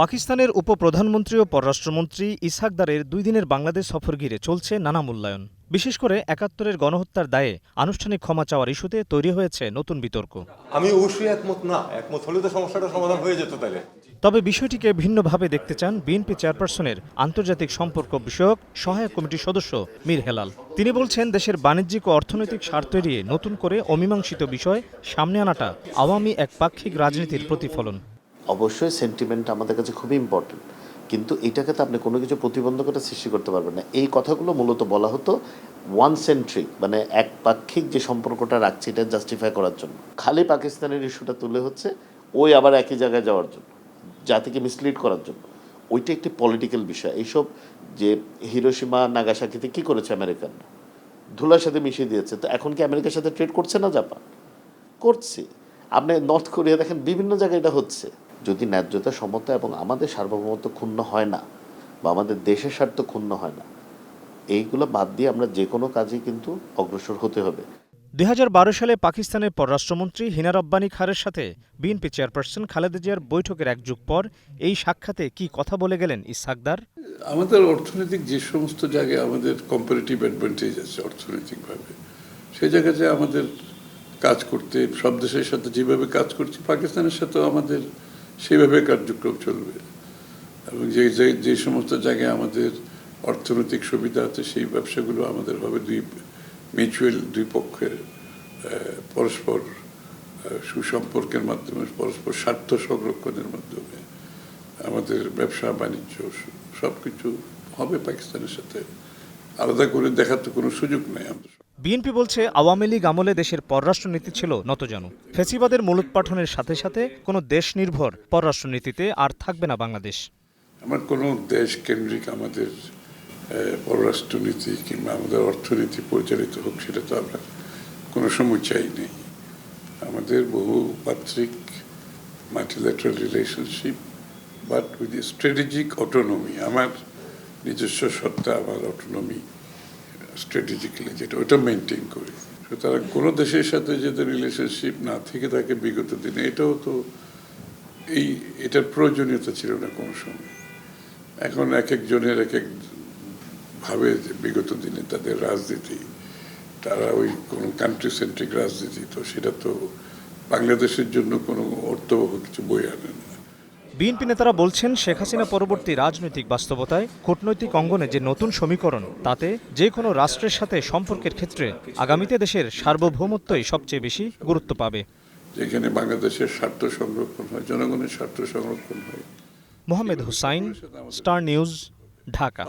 পাকিস্তানের উপপ্রধানমন্ত্রী ও পররাষ্ট্রমন্ত্রী ইসহাকদারের দুই দিনের বাংলাদেশ সফর ঘিরে চলছে নানা মূল্যায়ন। বিশেষ করে একাত্তরের গণহত্যার দায়ে আনুষ্ঠানিক ক্ষমা চাওয়ার ইস্যুতে তৈরি হয়েছে নতুন বিতর্ক। আমি অবশ্যই একমত না একমত হলে তো সমস্যাটা সমাধান হয়ে যেত তাহলে। তবে বিষয়টিকে ভিন্নভাবে দেখতে চান বিএনপি চেয়ারপারসনের আন্তর্জাতিক সম্পর্ক বিষয়ক সহায়ক কমিটির সদস্য মীর হেলাল। তিনি বলছেন দেশের বাণিজ্যিক ও অর্থনৈতিক স্বার্থ এড়িয়ে নতুন করে অমীমাংসিত বিষয় সামনে আনাটা আওয়ামী একপাক্ষিক রাজনীতির প্রতিফলন। অবশ্যই সেন্টিমেন্ট আমাদের কাছে খুবই ইম্পর্টেন্ট কিন্তু এটাকে তো আপনি কোনো কিছু প্রতিবন্ধকতা সৃষ্টি করতে পারবেন না। এই কথাগুলো মূলত বলা হতো ওয়ান সেন্ট্রিক মানে একপাক্ষিক যে সম্পর্কটা রাখছে, এটা জাস্টিফাই করার জন্য। খালি পাকিস্তানের ইস্যুটা তুলে হচ্ছে, ওই আবার একই জায়গায় যাওয়ার জন্য, জাতিকে মিসলিড করার জন্য। ওইটা একটি পলিটিক্যাল বিষয়। এইসব যে হিরোসীমা নাগাসাকিতে কি করেছে আমেরিকানরা ধুলার সাথে মিশিয়ে দিয়েছে। তো এখন কি আমেরিকার সাথে ট্রেড করছে না জাপান? করছে। আপনি নর্থ কোরিয়া দেখেন, বিভিন্ন জায়গায় এটা হচ্ছে। যদি ন্যায্যতা সমতা এবং আমাদের সার্বভৌমত্ব ক্ষুণ্ণ হয় না বা আমাদের দেশের স্বার্থ ক্ষুণ্ণ হয় না এইগুলো বাদ দিয়ে আমরা যে কোনো কাজে কিন্তু অগ্রসর হতে হবে। দু হাজার বারো সালে পাকিস্তানের পররাষ্ট্রমন্ত্রী হিনা রব্বানী খারের সাথে বিএনপি চেয়ারপারসন খালেদা জিয়ার বৈঠকের এক যুগ পর এই সাক্ষাতে কি কথা বলে গেলেন ইসাকদার আমাদের অর্থনৈতিক যে সমস্ত জায়গায় আমাদের কম্পারেটিভ অ্যাডভান্টেজ আছে অর্থনৈতিকভাবে সেই জায়গায় যে আমাদের কাজ করতে সব দেশের সাথে যেভাবে কাজ করছি পাকিস্তানের সাথেও আমাদের সেইভাবে কার্যক্রম চলবে। এবং যে, যে- সমস্ত জায়গায় আমাদের অর্থনৈতিক সুবিধা আছে, সেই ব্যবসাগুলো আমাদের হবে দুই মিউচুয়াল দুই পক্ষের পরস্পর সুসম্পর্কের মাধ্যমে, পরস্পর স্বার্থ সংরক্ষণের মাধ্যমে আমাদের ব্যবসা, বাণিজ্য সব কিছু হবে পাকিস্তানের সাথে। আলাদা করে দেখার তো কোনো সুযোগ নেই আমাদের বিএনপি বলছে আওয়ামী লীগ আমলে দেশের পররাষ্ট্রনীতি ছিল নতজানু। ফেসিবাদের মূলোৎপাটনের সাথে সাথে কোনো দেশ নির্ভর পররাষ্ট্রনীতিতে আর থাকবে না বাংলাদেশ। আমার কোনো দেশ কেন্দ্রিক আমাদের পররাষ্ট্রনীতি কিংবা আমাদের অর্থনীতি পরিচালিত হোক সেটা তো আমরা কোনো সময় চাই নেই। আমাদের বহু পাত্রিক multilateral relationship but with strategic autonomy আমার নিজস্ব সত্তা, আমার অটোনমি স্ট্র্যাটেজিক্যালি যেটা ওটা মেনটেন করি। সুতরাং কোনো দেশের সাথে যাতে রিলেশনশিপ না থেকে থাকে বিগত দিনে, এটাও তো এই, এটার প্রয়োজনীয়তা ছিল না কোনো সময়। এখন এক একজনের এক এক ভাবে বিগত দিনে তাদের রাজনীতি, তারা ওই কোনো কান্ট্রি সেন্ট্রিক রাজনীতি, তো সেটা তো বাংলাদেশের জন্য কোনো অর্থবহ কিছু বই আনে না। বিএনপি নেতারা বলছেন শেখ হাসিনা পরবর্তী রাজনৈতিক বাস্তবতায় কূটনৈতিক অঙ্গনে যে নতুন সমীকরণ তাতে যে কোনো রাষ্ট্রের সাথে সম্পর্কের ক্ষেত্রে আগামীতে দেশের সার্বভৌমত্বই সবচেয়ে বেশি গুরুত্ব পাবে। যেখানে বাংলাদেশের স্বার্থ সংরক্ষণ হয় জনগণের স্বার্থ সংরক্ষণ হয়। Mohammad Hussain star news Dhaka.